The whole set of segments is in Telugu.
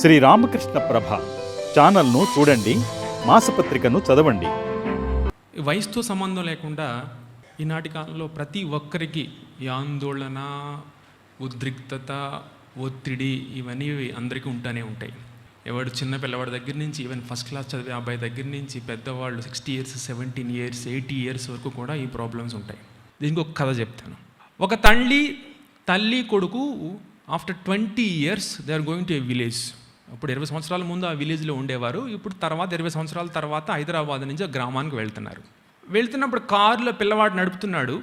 శ్రీ రామకృష్ణ ప్రభ ఛానల్ను చూడండి మాసపత్రికను చదవండి. వయసుతో సంబంధం లేకుండా ఈనాటి కాలంలో ప్రతి ఒక్కరికి ఈ ఆందోళన ఉద్రిక్తత ఒత్తిడి ఇవన్నీ అందరికీ ఉంటూనే ఉంటాయి. ఎవడు చిన్న పిల్లవాడి దగ్గర నుంచి ఈవెన్ ఫస్ట్ క్లాస్ చదివే అబ్బాయి దగ్గర నుంచి పెద్దవాళ్ళు sixty years seventeen years eighty years వరకు కూడా ఈ ప్రాబ్లమ్స్ ఉంటాయి. దీనికి ఒక కథ చెప్తాను. ఒక తల్లి తల్లి కొడుకు after twenty years they are going to a village. ఇప్పుడు ఇరవై సంవత్సరాల ముందు ఆ విలేజ్లో ఉండేవారు. ఇప్పుడు తర్వాత ఇరవై సంవత్సరాల తర్వాత హైదరాబాద్ నుంచి ఆ గ్రామానికి వెళ్తున్నారు. వెళ్తున్నప్పుడు కారులో పిల్లవాడు నడుపుతున్నాడు.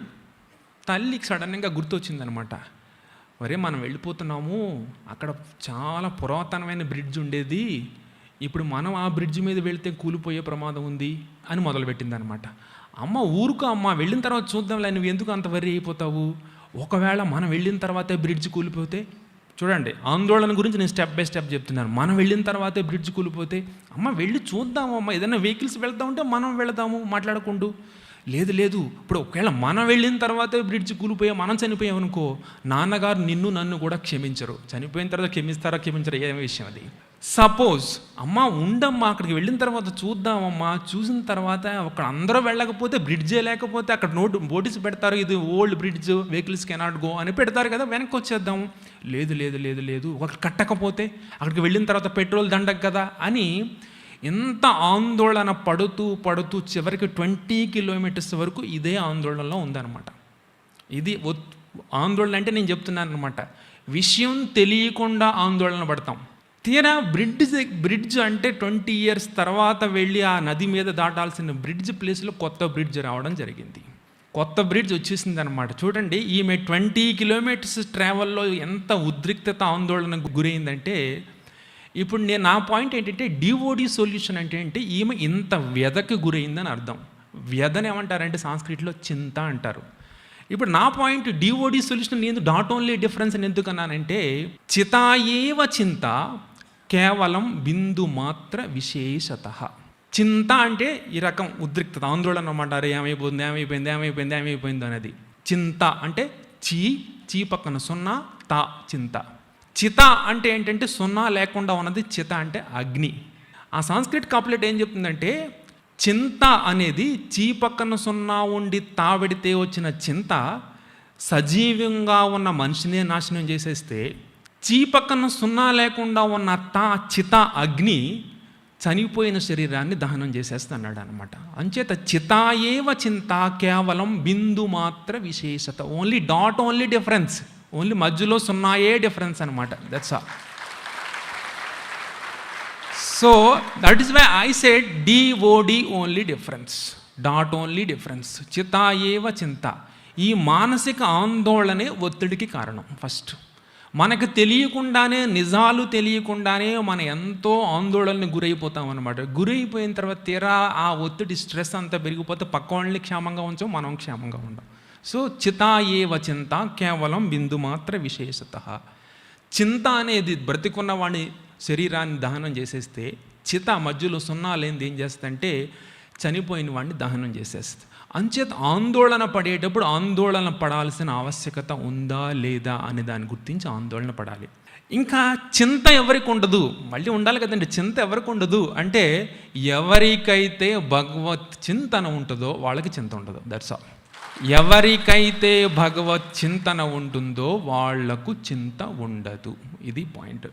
తల్లికి సడన్గా గుర్తొచ్చిందనమాట. ఒరే మనం వెళ్ళిపోతున్నాము. అక్కడ చాలా పురాతనమైన బ్రిడ్జ్ ఉండేది. ఇప్పుడు మనం ఆ బ్రిడ్జ్ మీద వెళ్తే కూలిపోయే ప్రమాదం ఉంది అని మొదలుపెట్టిందనమాట. అమ్మ ఊరుకు అమ్మ. వెళ్ళిన తర్వాత చూద్దాంలే. నువ్వు ఎందుకు అంత వరి అయిపోతావు? ఒకవేళ మనం వెళ్ళిన తర్వాతే బ్రిడ్జ్ కూలిపోతే చూడండి ఆందోళన గురించి నేను స్టెప్ బై స్టెప్ చెప్తున్నాను. మనం వెళ్ళిన తర్వాతే బ్రిడ్జ్ కూలిపోతే అమ్మ వెళ్ళి చూద్దాము అమ్మ ఏదైనా వెహికల్స్ వెళ్తా ఉంటే మనం వెళదాము మాట్లాడుకుంటూ. లేదు లేదు ఇప్పుడు ఒకవేళ మనం వెళ్ళిన తర్వాతే బ్రిడ్జ్ కూలిపోయా మనం చనిపోయామనుకో నాన్నగారు నిన్ను నన్ను కూడా క్షమించరు. చనిపోయిన తర్వాత క్షమిస్తారా క్షమించరా ఏ విషయం అది? సపోజ్ అమ్మ ఉండమ్మా అక్కడికి వెళ్ళిన తర్వాత చూద్దామమ్మా చూసిన తర్వాత అక్కడ అందరూ వెళ్ళకపోతే బ్రిడ్జే లేకపోతే అక్కడ నోట్ నోటీస్ పెడతారు ఇది old bridge vehicles cannot go అని పెడతారు కదా వెనక్కి వచ్చేద్దాం. లేదు లేదు లేదు లేదు ఒక కట్టకపోతే అక్కడికి వెళ్ళిన తర్వాత పెట్రోల్ దండకు కదా అని ఎంత ఆందోళన పడుతూ పడుతూ చివరికి ట్వంటీ కిలోమీటర్స్ వరకు ఇదే ఆందోళనలో ఉందన్నమాట. ఇది ఆందోళన అంటే నేను చెప్తున్నాను అనమాట విషయం తెలియకుండా ఆందోళన పడతాం. తీరా బ్రిడ్జ్ బ్రిడ్జ్ అంటే ట్వంటీ ఇయర్స్ తర్వాత వెళ్ళి ఆ నది మీద దాటాల్సిన బ్రిడ్జ్ ప్లేస్లో కొత్త బ్రిడ్జ్ రావడం జరిగింది. కొత్త బ్రిడ్జ్ వచ్చేసింది అనమాట చూడండి ఈమె ట్వంటీ కిలోమీటర్స్ ట్రావెల్లో ఎంత ఉద్రిక్తత ఆందోళన గురైందంటే ఇప్పుడు నేను నా పాయింట్ ఏంటంటే డిఓడి సొల్యూషన్ అంటే అంటే ఈమె ఇంత వ్యధకి గురైందని అర్థం. వ్యధని ఏమంటారంటే సాంస్క్రిట్లో చింత అంటారు. ఇప్పుడు నా పాయింట్ డిఓడి సొల్యూషన్ నేను డాట్ ఓన్లీ డిఫరెన్స్ అని ఎందుకు అన్నానంటే చితాయేవ చింత కేవలం బిందు మాత్ర విశేషత. చింత అంటే ఈ రకం ఉద్రిక్తత ఆందోళన అన్నమాట. అరే ఏమైపోయింది ఏమైపోయింది ఏమైపోయింది ఏమైపోయింది అనేది. చింత అంటే చీ చీ పక్కన సున్నా తా చింత. చిత అంటే ఏంటంటే సున్నా లేకుండా ఉన్నది చిత అంటే అగ్ని. ఆ సంస్కృత్ కాపులెట్ ఏం చెప్తుందంటే చింత అనేది చీ పక్కన సున్నా ఉండి తావిడితే వచ్చిన చింత సజీవంగా ఉన్న మనిషినే నాశనం చేసేస్తే చీ పక్కన సున్నా లేకుండా ఉన్న తా చిత అగ్ని చనిపోయిన శరీరాన్ని దహనం చేసేస్తున్నాడు అనమాట అంచేత చితాయేవ చింత కేవలం బిందు మాత్ర విశేషత. Only dot only difference only మధ్యలో సున్నాయే డిఫరెన్స్ అనమాట that's all so that is why I said DOD only difference dot only difference చితాయేవ చింత. ఈ మానసిక ఆందోళనే ఒత్తిడికి కారణం. ఫస్ట్ మనకు తెలియకుండానే నిజాలు తెలియకుండానే మనం ఎంతో ఆందోళనని గురైపోతాం అనమాట గురైపోయిన తర్వాత తీరా ఆ ఒత్తిడి స్ట్రెస్ అంతా పెరిగిపోతే పక్క వాళ్ళని క్షేమంగా ఉంచాం మనం క్షేమంగా ఉండం. సో చితాయేవ చింత కేవలం బిందు మాత్ర విశేషత. చింత అనేది బ్రతికున్న వాడి శరీరాన్ని దహనం చేసేస్తే చిత మధ్యలో సున్నా లేనిది ఏం చేస్తుందంటే చనిపోయిన వాడిని దహనం చేసేస్తుంది. అంచేత ఆందోళన పడేటప్పుడు ఆందోళన పడాల్సిన ఆవశ్యకత ఉందా లేదా అనే దాన్ని గుర్తించి ఆందోళన పడాలి. ఇంకా చింత ఎవరికి ఉండదు? మళ్ళీ ఉండాలి కదండి. చింత ఎవరికి ఉండదు? అంటే ఎవరికైతే భగవత్ చింతన ఉంటుందో వాళ్ళకి చింత ఉండదు. దట్స్ ఆల్ ఎవరికైతే భగవత్ చింతన ఉంటుందో వాళ్ళకు చింత ఉండదు. ఇది పాయింట్.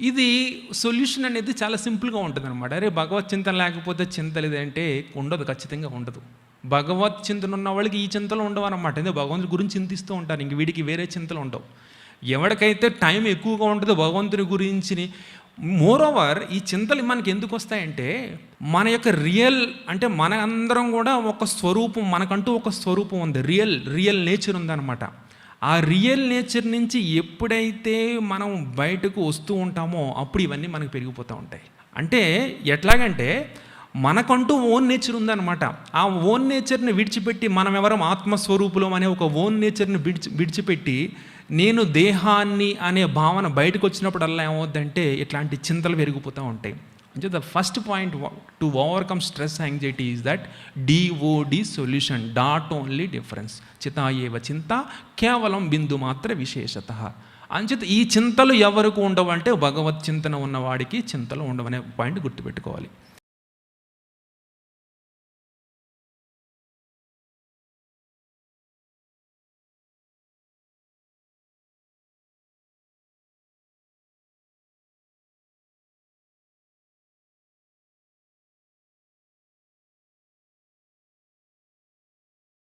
ఇది సొల్యూషన్ అనేది చాలా సింపుల్గా ఉంటుంది అనమాట అరే భగవత్ చింతన లేకపోతే చింత లేదంటే ఉండదు ఖచ్చితంగా ఉండదు. భగవత్ చింతన ఉన్న వాళ్ళకి ఈ చింతలు ఉండవు అనమాట ఎందుకంటే భగవంతుడి గురించి చింతిస్తూ ఉంటారు. ఇంక వీడికి వేరే చింతలు ఉండవు. ఎవరికైతే టైం ఎక్కువగా ఉంటుందో భగవంతుని గురించి మోర్ ఓవర్ ఈ చింతలు మనకి ఎందుకు వస్తాయంటే మన యొక్క రియల్ అంటే మన అందరం కూడా ఒక స్వరూపం మనకంటూ ఒక స్వరూపం ఉంది. రియల్ రియల్ నేచర్ ఉందన్నమాట. ఆ రియల్ నేచర్ నుంచి ఎప్పుడైతే మనం బయటకు వస్తూ ఉంటామో అప్పుడు ఇవన్నీ మనకు పెరిగిపోతూ ఉంటాయి. అంటే ఎట్లాగంటే మనకంటూ ఓన్ నేచర్ ఉందన్నమాట. ఆ ఓన్ నేచర్ని విడిచిపెట్టి మనం ఎవరం ఆత్మస్వరూపులం అనే ఒక ఓన్ నేచర్ని విడిచి విడిచిపెట్టి నేను దేహాన్ని అనే భావన బయటకు వచ్చినప్పుడల్లా ఏమవుద్దంటే ఇట్లాంటి చింతలు పెరిగిపోతూ ఉంటాయి. అంటే the first point to overcome stress anxiety is that DOD solution dot only difference చితాయేవ చింత కేవలం బిందు మాత్ర విశేషత. అంచేత ఈ చింతలు ఎవరికి ఉండవంటే భగవత్ చింతన ఉన్నవాడికి చింతలు ఉండవనే పాయింట్ గుర్తుపెట్టుకోవాలి.